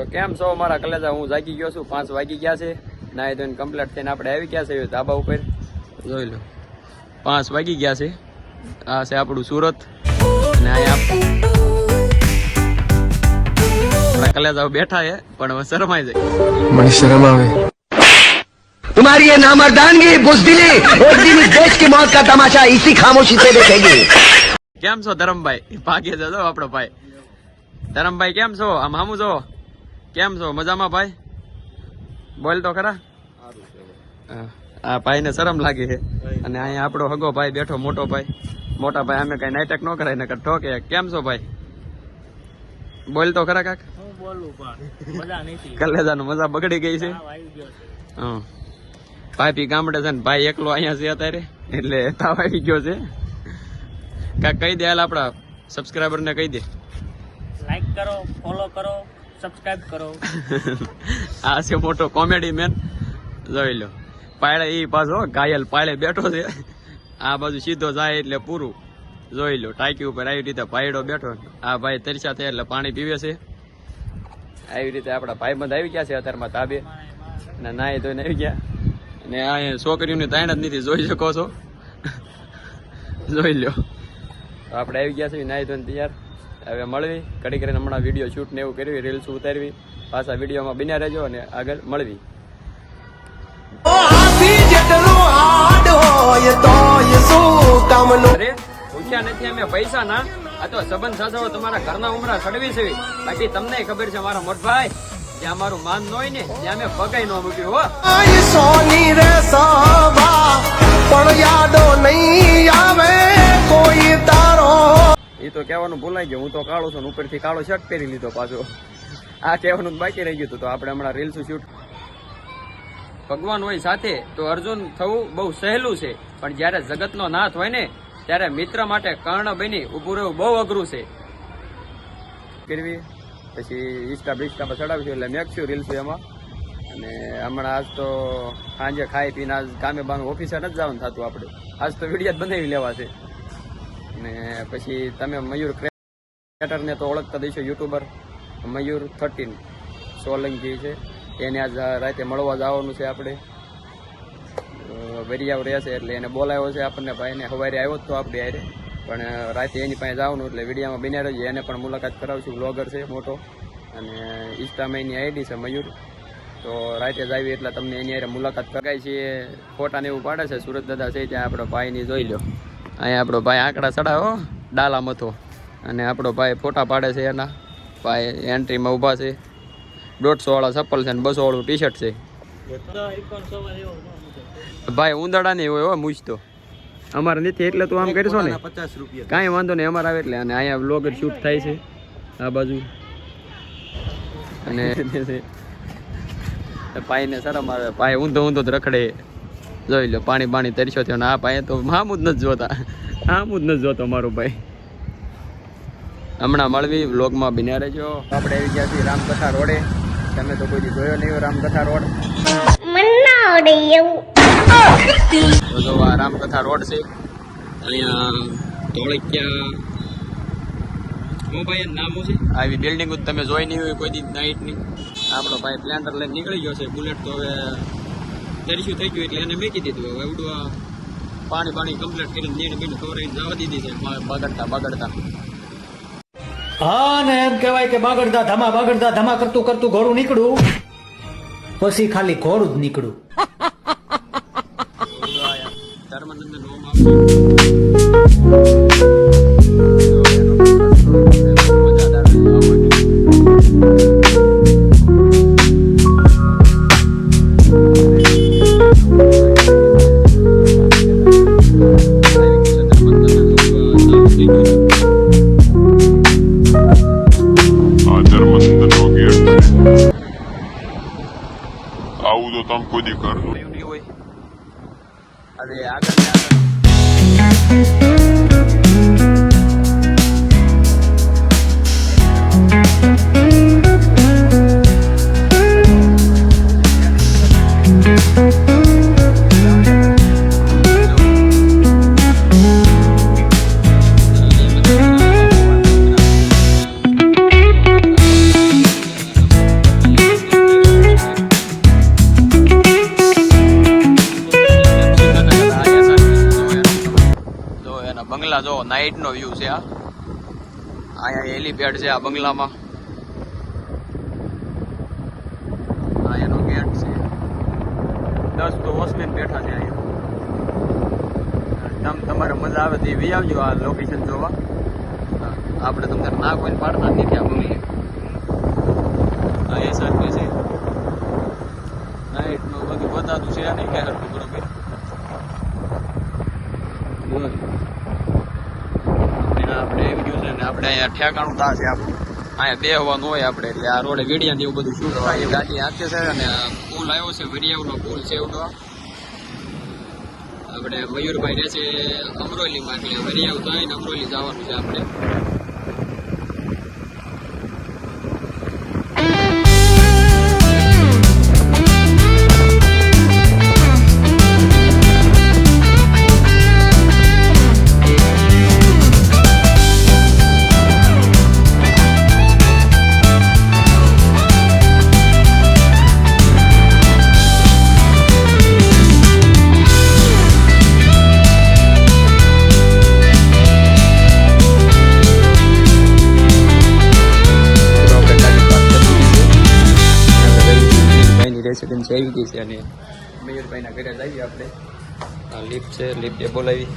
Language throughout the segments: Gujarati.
તો કેમ છો મારા કલેજા હું જાગી ગયો છું પાંચ વાગી ગયા છે નાઈ ધોઈને કમ્પ્લીટ થઈને આપણે આવી ગયા છે ધાબા ઉપર જોઈ લો પાંચ વાગી ગયા છે આ છે આપણું સુરત અને અહીંયા આપણા કલેજાઓ બેઠા છે પણ હવે શરમાઈ જાય મને શરમ આવે तुम्हारी ये नामर्दानगी बुजदिली एक दिन इस देश की मौत का तमाशा इसी खामोशी से देखेगी કેમ છો ધરમભાઈ ભાગ્ય જજો આપણો ભાઈ ધરમભાઈ કેમ છો આમ હામું છો કેમ છો? મજામાં ભાઈ? બોલ તો ખરા. આ ભાઈ ને શરમ લાગી છે. અને અહીંયા આપણો હગો ભાઈ બેઠો મોટો ભાઈ. મોટા ભાઈ અમે કઈ નાટક ન કરાય નકર ઠોકે. કેમ છો ભાઈ? બોલ તો ખરા કાક. હું મજા કલેજાનું મજા બગડી ગઈ છે. ભાઈ બી ગામડે છે ને ભાઈ એકલો અહીંયા છે અત્યારે એટલે તાવ આવી ગયો છે. કાક કહી દે હાલ આપણા સબસ્ક્રાઈબર ને કહી દે. લાઈક કરો ફોલો કરો. સબસ્ક્રાઇબ કરો. આ છે મોટો કોમેડી મેન જોઈ લો. પાયડે એ પાછો ઘાયલ પાયડે બેઠો છે. આ બાજુ સીધો જાય એટલે પૂરું. જોઈ લો, ટાંકી ઉપર આવી રીતે પાયડો બેઠો. આ ભાઈ તરસા થયા એટલે પાણી પીવે છે. આવી રીતે આપણા ભાઈબંધ આવી ગયા છે અત્યારમાં તાબે અને નાય ધોઈને આવી ગયા. અને આ છોકરીઓની તાણ જ નથી, જોઈ શકો છો. જોઈ લ્યો આપણે આવી ગયા છીએ નાય ધોઈને તૈયાર. હવે મળવી. કડી કરીને હમણાં વીડિયો શૂટ ને એવું કરવી રીલ્સ ઉતારવી. પાછા વિડીયોમાં બન્યા રહેજો અને આગળ મળવી. પૂછ્યા નથી અમે પૈસા ના. આ તો સંબંધ સાધવો તમારા ઘરના ઉમરા સડવી છે. બાકી તમને ખબર છે મારા મોટભાઈ જ્યાં મારું માન ન હોય ને ત્યાં અમે પગાઈ ન મૂક્યું હો. સોની રે સભા પણ યાદો નહીં એ તો કહેવાનું ભૂલાઈ ગયું. હું તો કાળો છું ઉપરથી કાળો શર્ટ પહેરી લીધો પાછો. આ કહેવાનું બાકી રહી ગયું હતું. તો આપણે હમણાં રીલ્સ શૂટ ભગવાન હોય સાથે, તો અર્જુન થવું બહુ સહેલું છે. પણ જ્યારે જગતનો નાથ હોય ને, ત્યારે મિત્ર માટે કર્ણ બની ઉભું રહેવું બહુ અઘરું છે. કરવી. પછી ઇસ્ટા બિસ્ટા પર ચડાવીશું એટલે મેકશું રીલ્સ એમાં. અને હમણાં આજ તો સાંજે ખાઈ પીને આજ કામે બામે ઓફિસે નથી જવાનું થતું આપણે. આજ તો વીડિયો જ બનાવી લેવા છે. ને પછી તમે મયુર ક્રિએટરને તો ઓળખતા દઈશો યુટ્યુબર મયુર થર્ટીન સોલંકી છે. એને આજ રાતે મળવા જવાનું છે આપણે. વરિયાવ રહેશે એટલે એને બોલાવ્યો છે આપણને ભાઈને સવારે આવ્યો જ તો આપણે હારે. પણ રાતે એની પાસે જવાનું એટલે વિડીયામાં બિને રહીએ એને પણ મુલાકાત કરાવશું બ્લોગર છે મોટો. અને ઇન્સ્ટામાં એની આઈડી છે મયુર. તો રાતે જ આવી એટલે તમને એની હારે મુલાકાત કરાય છે. ફોટાને એવું પાડે છે. સુરત દાદા છે ત્યાં આપણો ભાઈની જોઈ લો અહીંયા આપણો ભાઈ આંકડા ચડાવ્યો ડાલા મથો. અને આપણો ભાઈ ફોટા પાડે છે એના. ભાઈ એન્ટ્રીમાં ઊભા છે. દોઢસોવાળા ચપ્પલ છે ને બસોવાળું ટી શર્ટ છે. ભાઈ ઉંદરડા નહીં હોય હો મૂછ તો અમારે નથી એટલે તું આમ કરશો ને? કાંઈ વાંધો નહીં અમારે આવે એટલે. અને અહીંયા બ્લોગર શૂટ થાય છે આ બાજુ. અને ભાઈને શરમ આવે. ભાઈ ઊંધો ઊંધો જ રખડે. જોઈ લો, પાણી પાણી તરસ્યો થયો આ ભાઈ તો જ નથી જોતા. જ નથી જોતો મારો ભાઈ. હમણાં મળવી વ્લોગમાં બિના રહેજો. આપણે આવી ગયા છીએ રામકથા રોડે. તમે તો કોઈ જોયો નહીં રામકથા રોડ. રામકથા રોડ છે. અહીંયા ધોળકિયા હું ભાઈ નામ છે? આવી બિલ્ડિંગ તમે જોઈ નહીં હોય કોઈ દી નાઇટની આપણો ભાઈ પ્લેન્ટર લઈને નીકળી ગયો છે. બુલેટ તો હવે તરીશું થઈ ગયું એટલે એને મેકી દીધું. હવે ઉડવા આ પાણી પાણી કમ્પ્લીટ કરીને નીણ બીણ ખવડાવીને જવા દીધી છે. બાગડતા બગડતા બગડતા. હા ને એમ કહેવાય કે બાગડતા ધમા બાગડતા ધમા કરતું કરતું ઘોડું નીકળું પછી ખાલી ઘોડું જ નીકળું આવું નાઇટનો વ્યૂ છે આ. અહીંયા હેલીપેડ છે આ બંગલામાં. અહીંયાનો ગેટ છે. દસ તો વોચમેન બેઠા છે અહીંયા. તમ તમારે મજા આવે તો વી આવજો આ લોકેશન જોવા. આપણે તમને ના કોઈ પાડતા જ નથી આ બંગલે આ એ સાથે છે નાઇટનું બધું બતાતું છે નહીં ક્યારે બરોબર બોલ. અને આપણે એમ કહ્યું છે ને આપણે અહીંયા ઠેકાણું તા છે આપણું. અહીંયા બેહવાનું હોય આપણે, એટલે આ રોડે વીડિયા ને એવું બધું શું કરવા એ ગાડી હાથે છે અને પુલ આવ્યો છે, વરિયાવનો પુલ છે એવડો આપણે મયુરભાઈ રહે છે અમરોલીમાં, એટલે વરિયાવ ને અમરોલી જવાનું છે આપણે. રેસિડન્સી આવી ગઈ છે અને મયુરભાઈના ઘરે જઈએ આપણે. આ લિફ્ટ છે લિફ્ટ બોલાવી.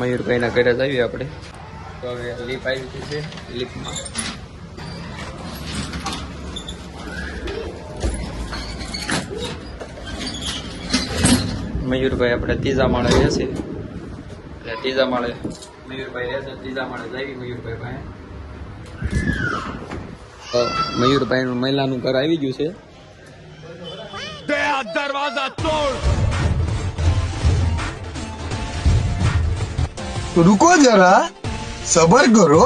મયુરભાઈના ઘરે જ આવીએ આપણે. તો હવે લિફ્ટ આવી ગઈ છે લિફ્ટમાં મયુરભાઈ આપણે ત્રીજા માળે રહેશે. એટલે ત્રીજા માળે મયુરભાઈ રહેશે ત્રીજા માળે જઈ મયુરભાઈ પાસે. તો મયુરભાઈનું મહિલાનું ઘર આવી ગયું છે. દરવાજા રૂકો જરા. સબર કરો.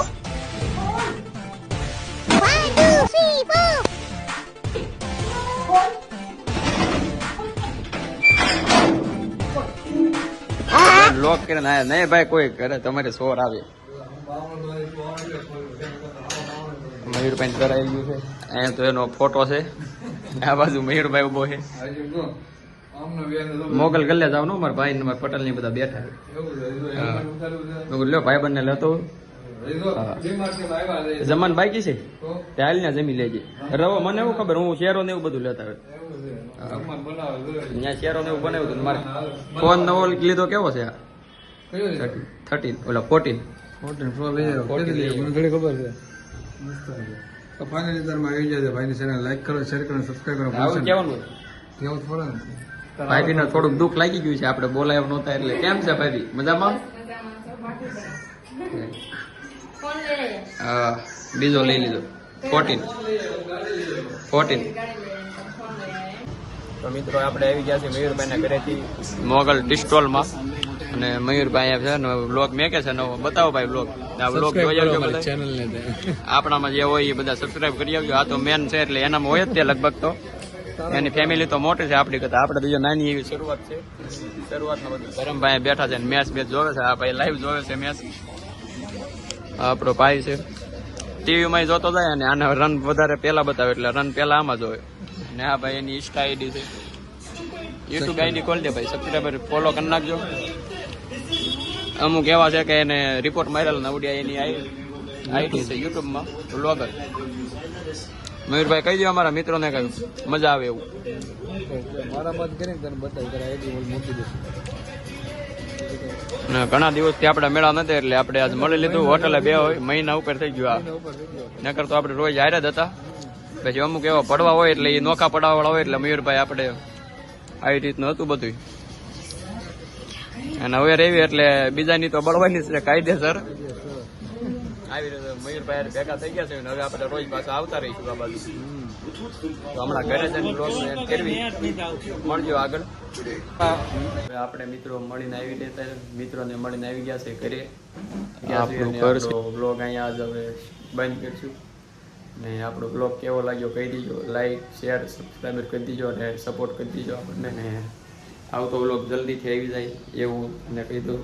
લોક કરીને નહીં ભાઈ કોઈ કરે તમારે સોર આવે. મયુરભાઈ પેન્ટ કરાવી ગયું છે. અહીંયા તો એનો ફોટો છે. આ બાજુ મયુરભાઈ ઊભો છે. મોગલ ગલ્લે જાવ ને મારા ભાઈ ને મારા પટેલની બધા બેઠા મેં લ્યો ભાઈ બંને લેતો. જમાન બાકી છે? ત્યાં ને જમી લેજે. રવો મને એવું ખબર હું શેરો ને એવું બધું લેતા હોય. ત્યાં શેરો ને એવું બનાવ્યું હતું મારે. ફોન નવો લીધો કેવો છે આ? થર્ટીન ઓલા ફોર્ટીન ફોર્ટીન ખબર છે. તો ફાઇનલી તારમાં આવી જાય ભાઈની ચેનલ લાઈક કરો શેર કરો સબસ્ક્રાઈબ કરો. આવું કેવાનું કેવું જ પડે ને? ભાભી થોડુંક દુઃખ લાગી ગયું છે. આપણે બોલાયું નહોતા એટલે. કેમ છે ભાભી મજામાં? હા બીજો લઈ લીધો. ફોર્ટીન ફોર્ટીન તો મિત્રો આપણે આવી ગયા છે મયુરભાઈના ઘરેથી. મોગલ ડિસ્ટોલમાં અને મયુરભાઈ આવ્યા છે. ને બ્લોગ મેકે છે નવો? બતાવો ભાઈ બ્લોગ આપણામાં જે હોય એ બધા સબસ્ક્રાઇબ કરી આવજો. આ તો મેન છે એટલે એનામાં હોય જ તે લગભગ તો. એની ફેમિલી તો મોટી છે આપણી કરતા. આપણે બીજો નાની એવી શરૂઆત છે. શરૂઆતમાં બધું ધરમભાઈ બેઠા છે મેચ બેચ જોવે છે. આ ભાઈ લાઈવ જોવે છે મેચ. આપણો ભાઈ છે. ટીવીમાં જોતો જાય અને આને રન વધારે પહેલા બતાવે એટલે રન પહેલા આમાં જોવે. ને આ ભાઈ એની ઇન્સ્ટા આઈડી છે. યુટ્યુબ આઈડી ખોલ દે ભાઈ. સબસ્ક્રાઈબર ફોલો કરી નાખજો. અમુક એવા છે કે એને રિપોર્ટ મારેલ નવડિયા એની આઈડી છે યુટ્યુબમાં બ્લોગર મયુરભાઈ કહી દો અમારા મિત્રોને કહ્યું મજા આવે એવું. મારા બાદ કરીને તને બતાવી તારા આઈડી મૂકી દઈશું. ઘણા દિવસથી આપણે મેળા નથી એટલે આપણે આજ મળી લીધું. હોટલે બે હોય મહિના ઉપર થઈ ગયું આ. નકર તો આપણે રોજ હારે જ હતા. પછી અમુક એવા પડવા હોય એટલે એ નોખા પડવા વાળા હોય એટલે મયુરભાઈ આપણે આવી રીતનું હતું બધું અને હવે રેવી એટલે બીજાની તો બળવાની છે કાયદેસર. આવી રીતે મયુરભાઈ ભેગા થઈ ગયા છે હવે આપણે રોજ પાછા આવતા રહીશું આ બાજુ. તો હમણાં ઘરે જઈને બ્લોગ કરવી. મળજો આગળ. આપણે મિત્રો મળીને આવી છે મિત્રોને મળીને આવી ગયા છે ઘરે. બ્લોગ અહીંયા જ હવે બંધ કરશું. ને આપણો બ્લોગ કેવો લાગ્યો કહી દીજો. લાઈક શેર સબસ્ક્રાઈબર કરી દીજો અને સપોર્ટ કરી દીજો આપણને. આવતો બ્લોગ જલ્દીથી આવી જાય એવું મને કહી દો